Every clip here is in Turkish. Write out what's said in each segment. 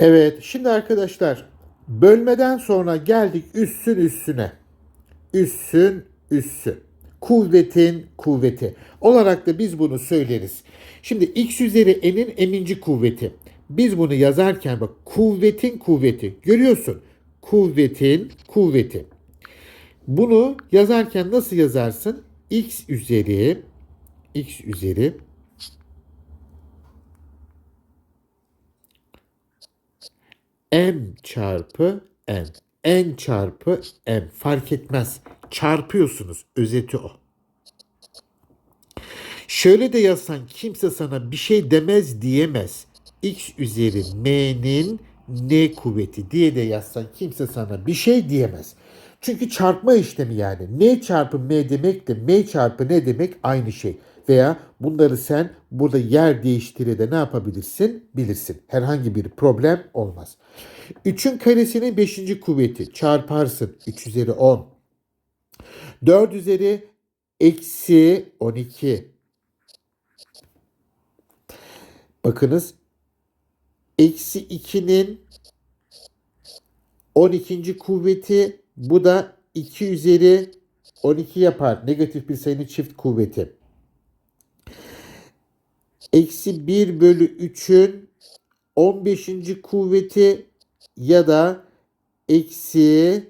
Evet, şimdi arkadaşlar bölmeden sonra geldik üssün üssüne. Üssün üssü. Kuvvetin kuvveti. Olarak da biz bunu söyleriz. Şimdi x üzeri n'in eminci kuvveti. Biz bunu yazarken bak kuvvetin kuvveti. Görüyorsun. Kuvvetin kuvveti. Bunu yazarken nasıl yazarsın? x üzeri x üzeri m çarpı n. n çarpı m fark etmez. Çarpıyorsunuz. Özeti o. Şöyle de yazsan kimse sana bir şey demez diyemez. x üzeri m'nin n kuvveti diye de yazsan kimse sana bir şey diyemez. Çünkü çarpma işlemi yani. n çarpı m demek de m çarpı ne demek aynı şey. Veya bunları sen burada yer değiştire de ne yapabilirsin bilirsin. Herhangi bir problem olmaz. 3'ün karesinin 5. kuvveti çarparsın. 3 üzeri 10. 4 üzeri eksi 12. Bakınız eksi 2'nin 12. kuvveti bu da 2 üzeri 12 yapar. Negatif bir sayının çift kuvveti. Eksi 1 bölü 3'ün 15. kuvveti ya da eksi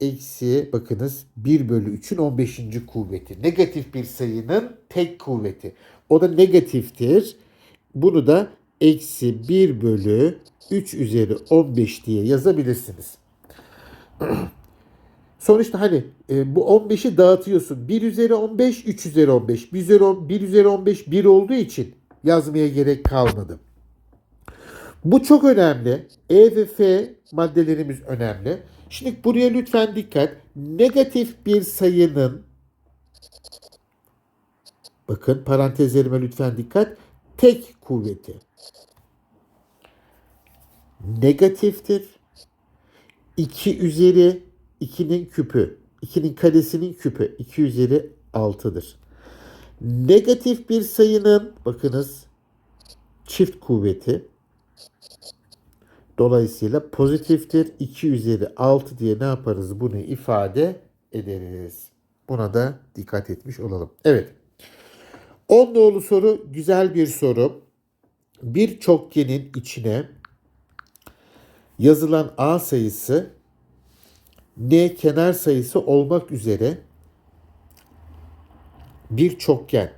eksi bakınız 1 bölü 3'ün 15. kuvveti. Negatif bir sayının tek kuvveti. O da negatiftir. Bunu da eksi 1 bölü 3 üzeri 15 diye yazabilirsiniz. Sonuçta hani e, bu 15'i dağıtıyorsun. 1 üzeri 15, 3 üzeri 15. 1 üzeri, 10 1 üzeri 15 1 olduğu için yazmaya gerek kalmadı. Bu çok önemli. E ve F maddelerimiz önemli. Şimdi buraya lütfen dikkat. Negatif bir sayının bakın parantezlerime lütfen dikkat. Tek kuvveti negatiftir. 2 üzeri 2'nin küpü. 2'nin karesinin küpü. 2 üzeri 6'dır. Negatif bir sayının bakınız çift kuvveti dolayısıyla pozitiftir. 2 üzeri 6 diye ne yaparız? Bunu ifade ederiz. Buna da dikkat etmiş olalım. Evet. 10 nolu soru güzel bir soru. Bir çokgenin içine yazılan A sayısı N kenar sayısı olmak üzere bir çokgen.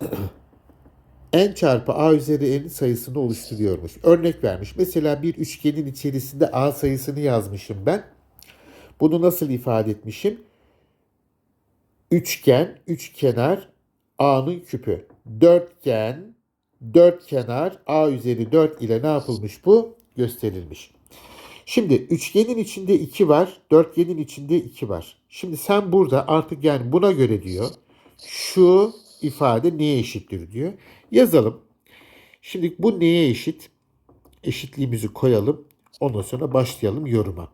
n çarpı a üzeri n sayısını oluşturuyormuş. Örnek vermiş. Mesela bir üçgenin içerisinde a sayısını yazmışım ben. Bunu nasıl ifade etmişim? Üçgen, üç kenar a'nın küpü. Dörtgen, dört kenar a üzeri 4 ile ne yapılmış bu? Gösterilmiş. Şimdi üçgenin içinde 2 var, dörtgenin içinde 2 var. Şimdi sen burada artık yani buna göre diyor şu ifade neye eşittir diyor. Yazalım. Şimdi bu neye eşit? Eşitliğimizi koyalım. Ondan sonra başlayalım yoruma.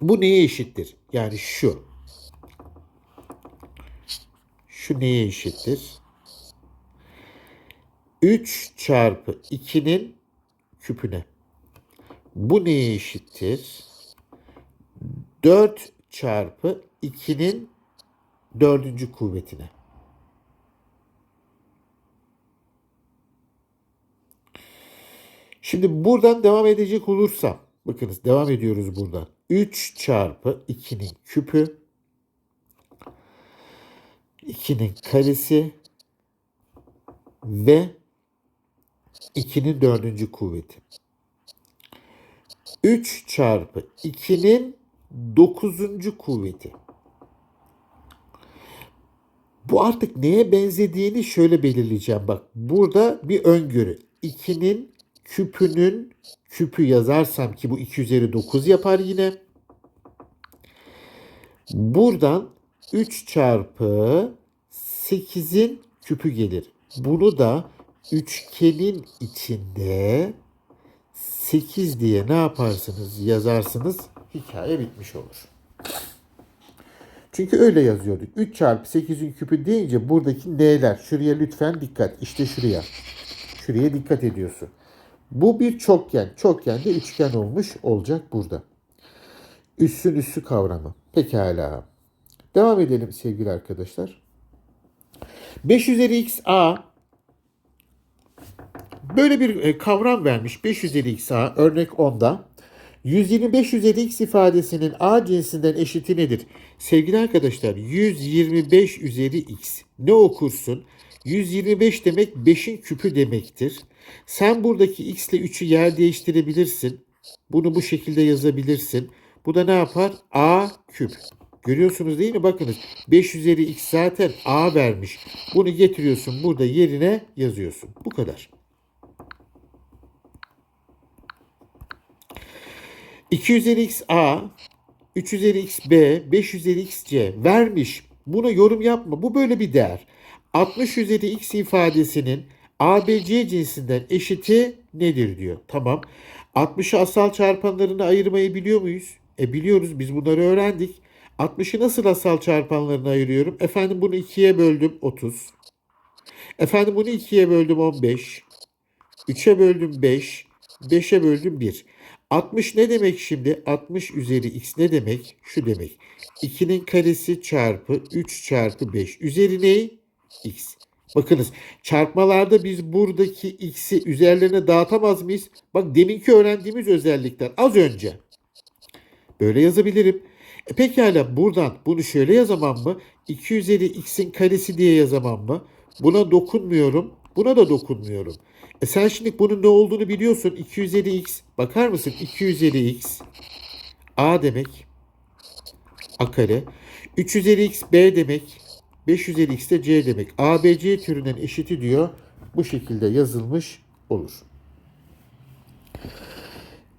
Bu neye eşittir? Yani şu. Şu neye eşittir? 3 çarpı 2'nin küpüne. Bu neye eşittir? 4 çarpı 2'nin dördüncü kuvvetine. Şimdi buradan devam edecek olursam, bakınız devam ediyoruz buradan. 3 çarpı 2'nin küpü, 2'nin karesi ve 2'nin dördüncü kuvveti. 3 çarpı 2'nin 9. kuvveti. Bu artık neye benzediğini şöyle belirleyeceğim. Bak burada bir öngörü. 2'nin küpünün küpü yazarsam ki bu 2 üzeri 9 yapar yine. Buradan 3 çarpı 8'in küpü gelir. Bunu da üçgenin içinde 8 diye ne yaparsınız yazarsınız hikaye bitmiş olur. Çünkü öyle yazıyorduk. 3 çarpı 8'in küpü deyince buradaki n'ler. Şuraya lütfen dikkat. İşte şuraya. Şuraya dikkat ediyorsun. Bu bir çokgen. Çokgen de üçgen olmuş olacak burada. Üssün üssü kavramı. Pekala. Devam edelim sevgili arkadaşlar. 5 üzeri x a böyle bir e, kavram vermiş. 5 üzeri x a örnek 10'da. 125 üzeri x ifadesinin a cinsinden eşiti nedir? Sevgili arkadaşlar 125 üzeri x. Ne okursun? 125 demek 5'in küpü demektir. Sen buradaki x ile 3'ü yer değiştirebilirsin. Bunu bu şekilde yazabilirsin. Bu da ne yapar? a küp. Görüyorsunuz değil mi? Bakınız 5 üzeri x zaten a vermiş. Bunu getiriyorsun burada yerine yazıyorsun. Bu kadar. 2 üzeri x a, 3 üzeri x b, 5 üzeri x c vermiş. Buna yorum yapma. Bu böyle bir değer. 60 üzeri x ifadesinin ABC cinsinden eşiti nedir diyor. Tamam. 60'ı asal çarpanlarına ayırmayı biliyor muyuz? E biliyoruz biz bunları öğrendik. 60'ı nasıl asal çarpanlarına ayırıyorum? Efendim bunu 2'ye böldüm 30. Efendim bunu 2'ye böldüm 15. 3'e böldüm 5. 5'e böldüm 1. 60 ne demek şimdi? 60 üzeri x ne demek? Şu demek. 2'nin karesi çarpı 3 çarpı 5. Üzeri ne? x. Bakınız çarpmalarda biz buradaki x'i üzerlerine dağıtamaz mıyız? Bak deminki öğrendiğimiz özellikler az önce. Böyle yazabilirim. E pekala buradan bunu şöyle yazamam mı? 2 üzeri x'in karesi diye yazamam mı? Buna dokunmuyorum. Buna da dokunmuyorum. E sen şimdi bunun ne olduğunu biliyorsun. 2 üzeri x. Bakar mısın? 2 üzeri x. A demek. A kare. 3 üzeri x b demek. 5 üzeri x de c demek. ABC türünden eşiti diyor. Bu şekilde yazılmış olur.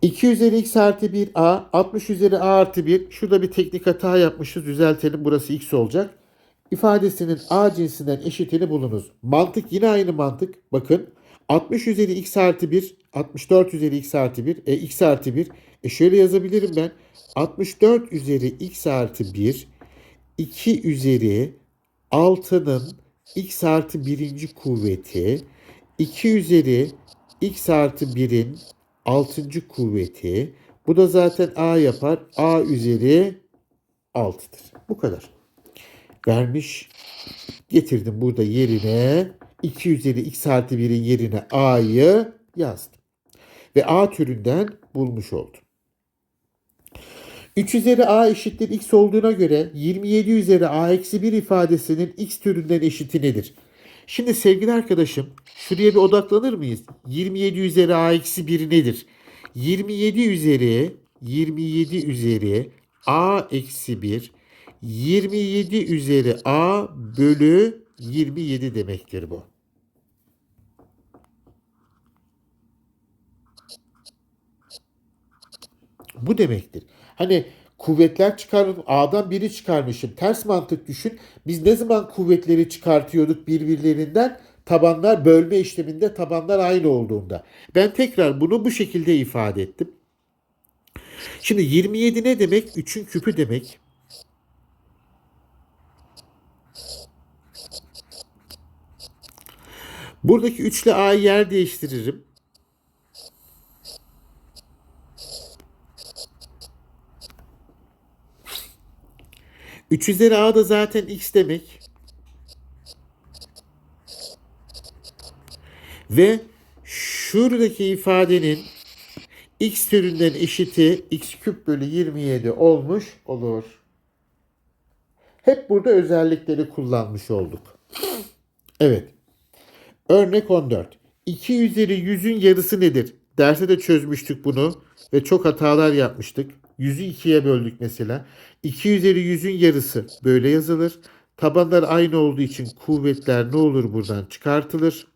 2 üzeri x artı 1 a, 60 üzeri a artı 1. Şurada bir teknik hata yapmışız. Düzeltelim. Burası x olacak. İfadesinin a cinsinden eşitini bulunuz. Mantık yine aynı mantık. Bakın 60 üzeri x artı 1, 64 üzeri x artı 1, e, x artı 1. E şöyle yazabilirim ben. 64 üzeri x artı 1, 2 üzeri 6'nın x artı birinci kuvveti, 2 üzeri x artı 1'in 6. kuvveti. Bu da zaten a yapar. a üzeri 6'dır. Bu kadar. Vermiş. Getirdim burada yerine 2 üzeri x artı 1'in yerine a'yı yazdım. Ve a türünden bulmuş oldum. 3 üzeri a eşittir x olduğuna göre 27 üzeri a eksi 1 ifadesinin x türünden eşiti nedir? Şimdi sevgili arkadaşım şuraya bir odaklanır mıyız? 27 üzeri a eksi 1 nedir? 27 üzeri 27 üzeri a eksi 1 27 üzeri a bölü 27 demektir bu. Bu demektir. Hani kuvvetler çıkardım. A'dan biri çıkarmışım. Ters mantık düşün. Biz ne zaman kuvvetleri çıkartıyorduk birbirlerinden? Tabanlar bölme işleminde tabanlar aynı olduğunda. Ben tekrar bunu bu şekilde ifade ettim. Şimdi 27 ne demek? 3'ün küpü demek. Buradaki 3 ile A'yı yer değiştiririm. Üç üzeri A da zaten X demek. Ve şuradaki ifadenin X türünden eşiti X küp bölü 27 olmuş olur. Hep burada özellikleri kullanmış olduk. Evet. Örnek 14. 2 üzeri 100'ün yarısı nedir? Derste de çözmüştük bunu ve çok hatalar yapmıştık. 100'ü 2'ye böldük mesela. 2 üzeri 100'ün yarısı böyle yazılır. Tabanlar aynı olduğu için kuvvetler ne olur buradan çıkartılır.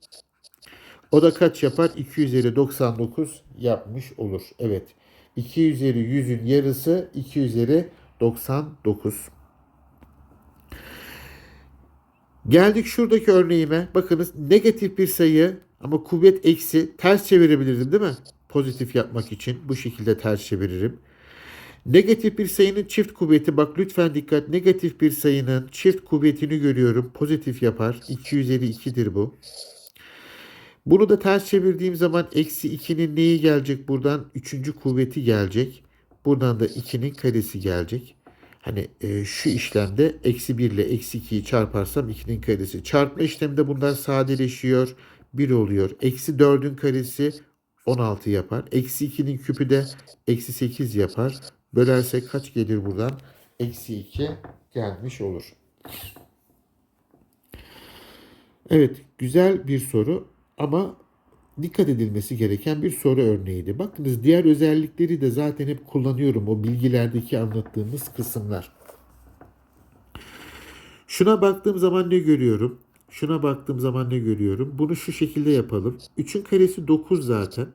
O da kaç yapar? 2 üzeri 99 yapmış olur. Evet. 2 üzeri 100'ün yarısı 2 üzeri 99. Geldik şuradaki örneğime. Bakınız negatif bir sayı ama kuvvet eksi ters çevirebilirdim değil mi? Pozitif yapmak için bu şekilde ters çeviririm. Negatif bir sayının çift kuvveti bak lütfen dikkat negatif bir sayının çift kuvvetini görüyorum. Pozitif yapar. 2 üzeri 2'dir bu. Bunu da ters çevirdiğim zaman eksi 2'nin neyi gelecek buradan? Üçüncü kuvveti gelecek. Buradan da 2'nin karesi gelecek. Hani e, şu işlemde eksi 1 ile eksi 2'yi çarparsam 2'nin karesi. Çarpma işleminde bunlar sadeleşiyor. 1 oluyor. Eksi 4'ün karesi 16 yapar. Eksi 2'nin küpü de eksi 8 yapar. Bölersek kaç gelir buradan? Eksi 2 gelmiş olur. Evet, güzel bir soru ama dikkat edilmesi gereken bir soru örneğiydi. Bakınız diğer özellikleri de zaten hep kullanıyorum o bilgilerdeki anlattığımız kısımlar. Şuna baktığım zaman ne görüyorum? Şuna baktığım zaman ne görüyorum? Bunu şu şekilde yapalım. 3'ün karesi 9 zaten.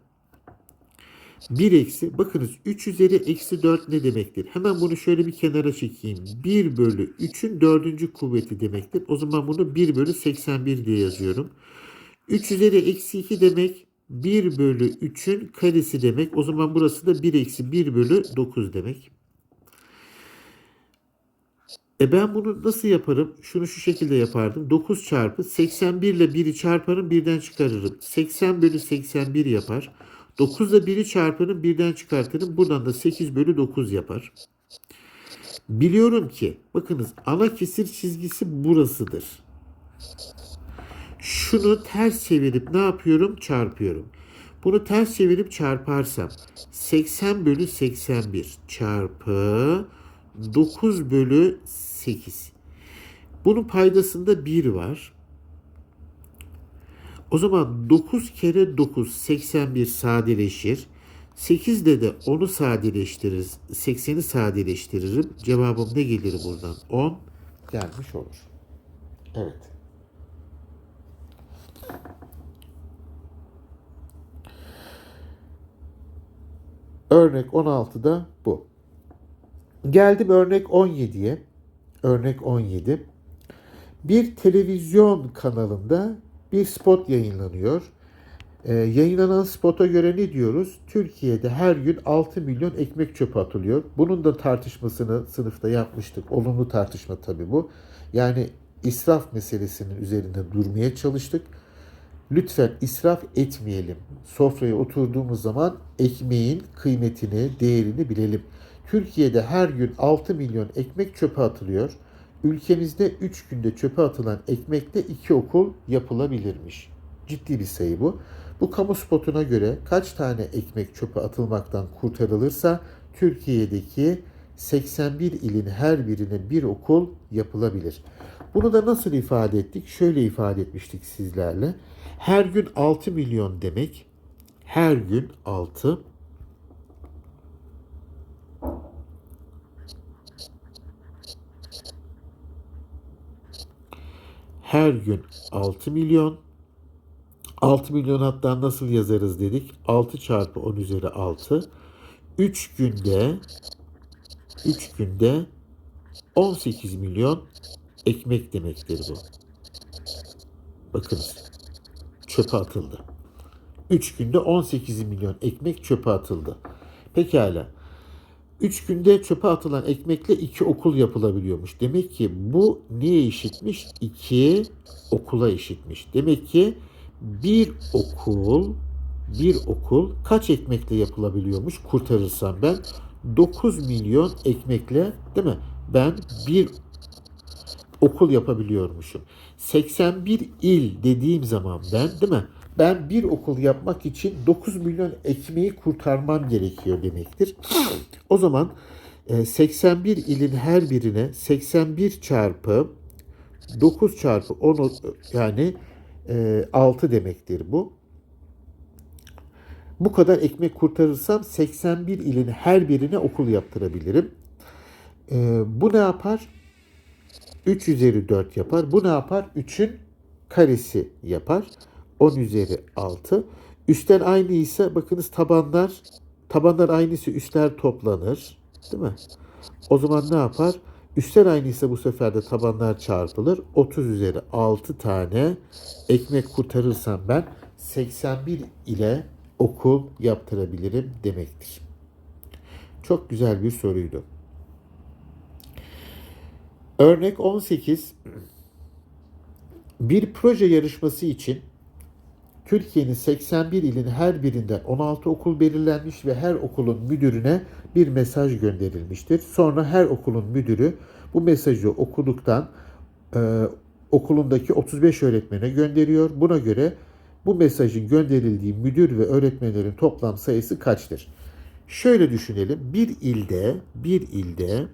1 eksi, bakınız 3 üzeri eksi 4 ne demektir? Hemen bunu şöyle bir kenara çekeyim. 1 bölü 3'ün dördüncü kuvveti demektir. O zaman bunu 1 bölü 81 diye yazıyorum. 3 üzeri eksi 2 demek 1 bölü 3'ün karesi demek. O zaman burası da 1 eksi 1 bölü 9 demek. E ben bunu nasıl yaparım? Şunu şu şekilde yapardım. 9 çarpı 81 ile 1'i çarparım birden çıkarırım. 80 bölü 81 yapar. 9 ile 1'i çarparım birden çıkartırım. Buradan da 8 bölü 9 yapar. Biliyorum ki bakınız ana kesir çizgisi burasıdır. Şunu ters çevirip ne yapıyorum? Çarpıyorum. Bunu ters çevirip çarparsam 80 bölü 81 çarpı 9 bölü 8. Bunun paydasında 1 var. O zaman 9 kere 9 81 sadeleşir. 8 de de 10'u sadeleştiririz. 80'i sadeleştiririm. Cevabım ne gelir buradan? 10 gelmiş olur. Evet. Örnek 16'da bu. Geldim örnek 17'ye. Örnek 17. Bir televizyon kanalında bir spot yayınlanıyor. Ee, yayınlanan spota göre ne diyoruz? Türkiye'de her gün 6 milyon ekmek çöpe atılıyor. Bunun da tartışmasını sınıfta yapmıştık. Olumlu tartışma tabii bu. Yani israf meselesinin üzerinde durmaya çalıştık. Lütfen israf etmeyelim. Sofraya oturduğumuz zaman ekmeğin kıymetini, değerini bilelim. Türkiye'de her gün 6 milyon ekmek çöpe atılıyor. Ülkemizde 3 günde çöpe atılan ekmekte 2 okul yapılabilirmiş. Ciddi bir sayı bu. Bu kamu spotuna göre kaç tane ekmek çöpe atılmaktan kurtarılırsa Türkiye'deki 81 ilin her birine bir okul yapılabilir. Bunu da nasıl ifade ettik? Şöyle ifade etmiştik sizlerle. Her gün 6 milyon demek. Her gün 6 her gün 6 milyon 6 milyon hatta nasıl yazarız dedik? 6 çarpı 10 üzeri 6. 3 günde 3 günde 18 milyon ekmek demektir bu. Bakınız çöpe atıldı. 3 günde 18 milyon ekmek çöpe atıldı. Pekala. 3 günde çöpe atılan ekmekle 2 okul yapılabiliyormuş. Demek ki bu neye eşitmiş? 2 okula eşitmiş. Demek ki bir okul bir okul kaç ekmekle yapılabiliyormuş kurtarırsam ben 9 milyon ekmekle değil mi? Ben bir okul yapabiliyormuşum. 81 il dediğim zaman ben değil mi? Ben bir okul yapmak için 9 milyon ekmeği kurtarmam gerekiyor demektir. O zaman e, 81 ilin her birine 81 çarpı 9 çarpı 10 yani e, 6 demektir bu. Bu kadar ekmek kurtarırsam 81 ilin her birine okul yaptırabilirim. E, bu ne yapar? 3 üzeri 4 yapar. Bu ne yapar? 3'ün karesi yapar. 10 üzeri 6. Üstten aynı ise bakınız tabanlar tabanlar aynısı üstler toplanır. Değil mi? O zaman ne yapar? Üstler aynıysa bu sefer de tabanlar çarpılır. 30 üzeri 6 tane ekmek kurtarırsam ben 81 ile okul yaptırabilirim demektir. Çok güzel bir soruydu. Örnek 18. Bir proje yarışması için Türkiye'nin 81 ilin her birinden 16 okul belirlenmiş ve her okulun müdürüne bir mesaj gönderilmiştir. Sonra her okulun müdürü bu mesajı okuduktan e, okulundaki 35 öğretmene gönderiyor. Buna göre bu mesajın gönderildiği müdür ve öğretmenlerin toplam sayısı kaçtır? Şöyle düşünelim. Bir ilde, bir ilde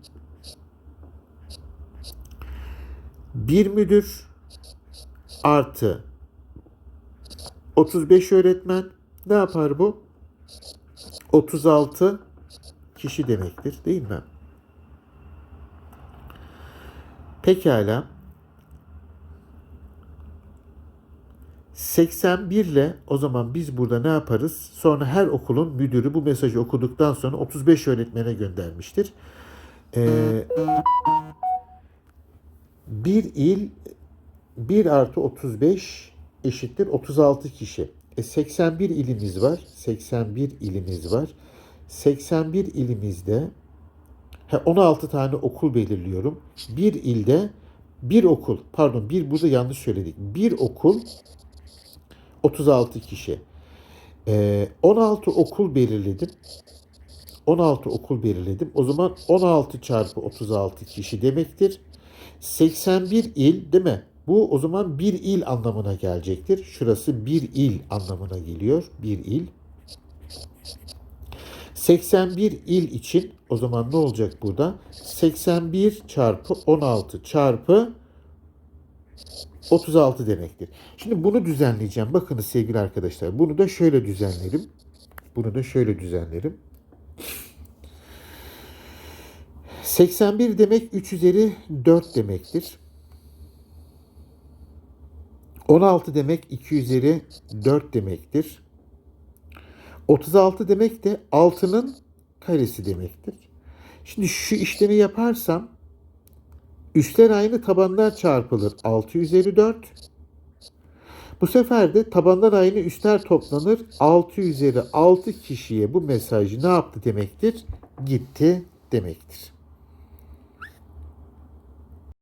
bir müdür artı 35 öğretmen ne yapar bu? 36 kişi demektir değil mi? Pekala. 81 ile o zaman biz burada ne yaparız? Sonra her okulun müdürü bu mesajı okuduktan sonra 35 öğretmene göndermiştir. Ee, bir il 1 artı 35 eşittir 36 kişi. E 81 ilimiz var. 81 ilimiz var. 81 ilimizde he, 16 tane okul belirliyorum. Bir ilde bir okul pardon bir burada yanlış söyledik. Bir okul 36 kişi. Ee, 16 okul belirledim. 16 okul belirledim. O zaman 16 çarpı 36 kişi demektir. 81 il değil mi? Bu o zaman bir il anlamına gelecektir. Şurası bir il anlamına geliyor. Bir il. 81 il için o zaman ne olacak burada? 81 çarpı 16 çarpı 36 demektir. Şimdi bunu düzenleyeceğim. Bakınız sevgili arkadaşlar. Bunu da şöyle düzenlerim. Bunu da şöyle düzenlerim. 81 demek 3 üzeri 4 demektir. 16 demek 2 üzeri 4 demektir. 36 demek de 6'nın karesi demektir. Şimdi şu işlemi yaparsam üstler aynı tabanlar çarpılır. 6 üzeri 4. Bu sefer de tabanlar aynı üstler toplanır. 6 üzeri 6 kişiye bu mesajı ne yaptı demektir? Gitti demektir.